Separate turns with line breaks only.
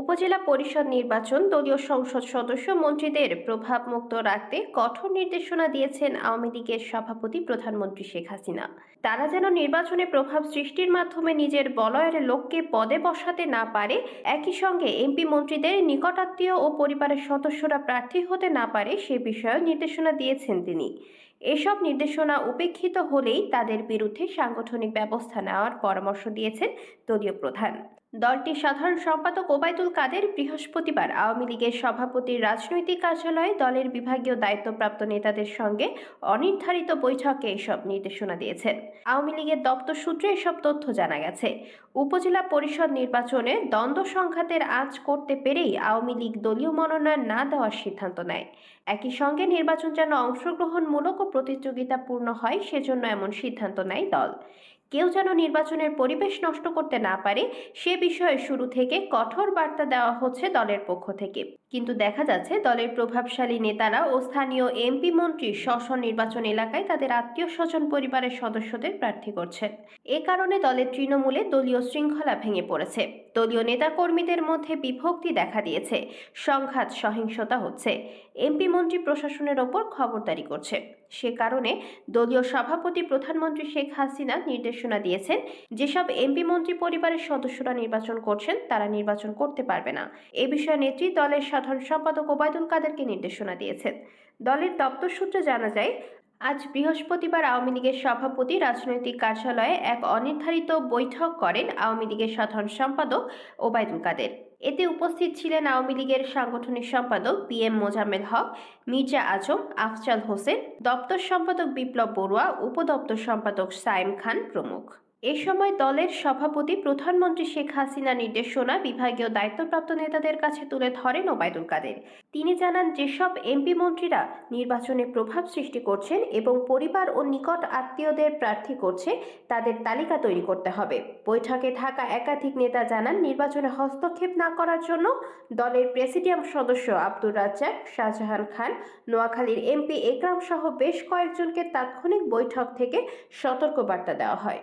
উপজেলা পরিষদ নির্বাচন দলীয় সংসদ সদস্য মন্ত্রীদের প্রভাবমুক্ত রাখতে কঠোর নির্দেশনা দিয়েছেন আওয়ামী লীগের সভাপতি প্রধানমন্ত্রী শেখ হাসিনা। তারা যেন নির্বাচনে প্রভাব সৃষ্টির মাধ্যমে নিজের বলয়ের লোককে পদে বসাতে না পারে, একই সঙ্গে এমপি মন্ত্রীদের নিকটাত্মীয় ও পরিবারের সদস্যরা প্রার্থী হতে না পারে সে বিষয়েও নির্দেশনা দিয়েছেন তিনি। এসব নির্দেশনা উপেক্ষিত হলেই তাদের বিরুদ্ধে সাংগঠনিক ব্যবস্থা নেওয়ার পরামর্শ দিয়েছেন দলীয় প্রধান। দলটির সাধারণ সম্পাদক ওবায়দুল কাদের বৃহস্পতিবার আওয়ামী লীগের সভাপতির রাজনৈতিক কার্যালয়ে দলের বিভাগীয় দায়িত্বপ্রাপ্ত নেতাদের সঙ্গে অনির্ধারিত বৈঠকে এসব নির্দেশনা দিয়েছেন। আওয়ামী লীগের দপ্তর সূত্রে এসব তথ্য জানা গেছে। উপজেলা পরিষদ নির্বাচনে দ্বন্দ্ব সংঘাতের আঁচ করতে পেরেই আওয়ামী লীগ দলীয় মনোনয়ন না দেওয়ার সিদ্ধান্ত নেয়। একই সঙ্গে নির্বাচন যেন অংশগ্রহণমূলক ও প্রতিযোগিতাপূর্ণ হয়, সেজন্য এমন সিদ্ধান্ত নেয় দল। কেউ যেন নির্বাচনের পরিবেশ নষ্ট করতে না পারে, সে বিষয়ে শুরু থেকে কঠোর বার্তা দেওয়া হচ্ছে দলের পক্ষ থেকে। কিন্তু দেখা যাচ্ছে দলের প্রভাবশালী নেতারা ও স্থানীয় এমপি মন্ত্রী স্ব নির্বাচন এলাকায় তাদের আত্মীয় স্বজন পরিবারের সদস্যদের প্রার্থী করছেন। এ কারণে দলের তৃণমূলে দলীয় শৃঙ্খলা ভেঙে পড়েছে। দলীয় নেতাকর্মীদের মধ্যে বিভক্তি দেখা দিয়েছে। সংঘাত, সহিংসতা হচ্ছে। এমপি মন্ত্রী প্রশাসনের ওপর খবরদারি করছে। সে কারণে দলীয় সভাপতি প্রধানমন্ত্রী শেখ হাসিনা নির্দেশনা দিয়েছেন, যেসব এমপি মন্ত্রী পরিবারের সদস্যরা নির্বাচন করছেন তারা নির্বাচন করতে পারবে না। এ বিষয়ে নেত্রী দলের সাধারণ সম্পাদক ওবায়দুল কাদেরকে নির্দেশনা দিয়েছেন। দলের দপ্তর সূত্রে জানা যায়, আজ বৃহস্পতিবার আওয়ামী লীগের সভাপতি রাজনৈতিক কার্যালয়ে এক অনির্ধারিত বৈঠক করেন আওয়ামী লীগের সাধারণ সম্পাদক ওবায়দুল কাদের। এতে উপস্থিত ছিলেন আওয়ামী লীগের সাংগঠনিক সম্পাদক পি এম মোজাম্মেল হক, মির্জা আজম, আফজাল হোসেন, দপ্তর সম্পাদক বিপ্লব বড়ুয়া, উপদপ্তর সম্পাদক সায়েম খান প্রমুখ। এ সময় দলের সভাপতি প্রধানমন্ত্রী শেখ হাসিনা নির্দেশনা বিভাগীয় দায়িত্বপ্রাপ্ত নেতাদের কাছে তুলে ধরেন ওবায়দুল কাদের। তিনি জানান, যেসব এমপি মন্ত্রীরা নির্বাচনে প্রভাব সৃষ্টি করছেন এবং পরিবার ও নিকট আত্মীয়দের প্রার্থী করছে, তাদের তালিকা তৈরি করতে হবে। বৈঠকে থাকা একাধিক নেতা জানান, নির্বাচনে হস্তক্ষেপ না করার জন্য দলের প্রেসিডিয়াম সদস্য আব্দুর রাজ্জাক, শাহজাহান খান, নোয়াখালীর এমপি একরাম সহ বেশ কয়েকজনকে তাৎক্ষণিক বৈঠক থেকে সতর্কবার্তা দেওয়া হয়।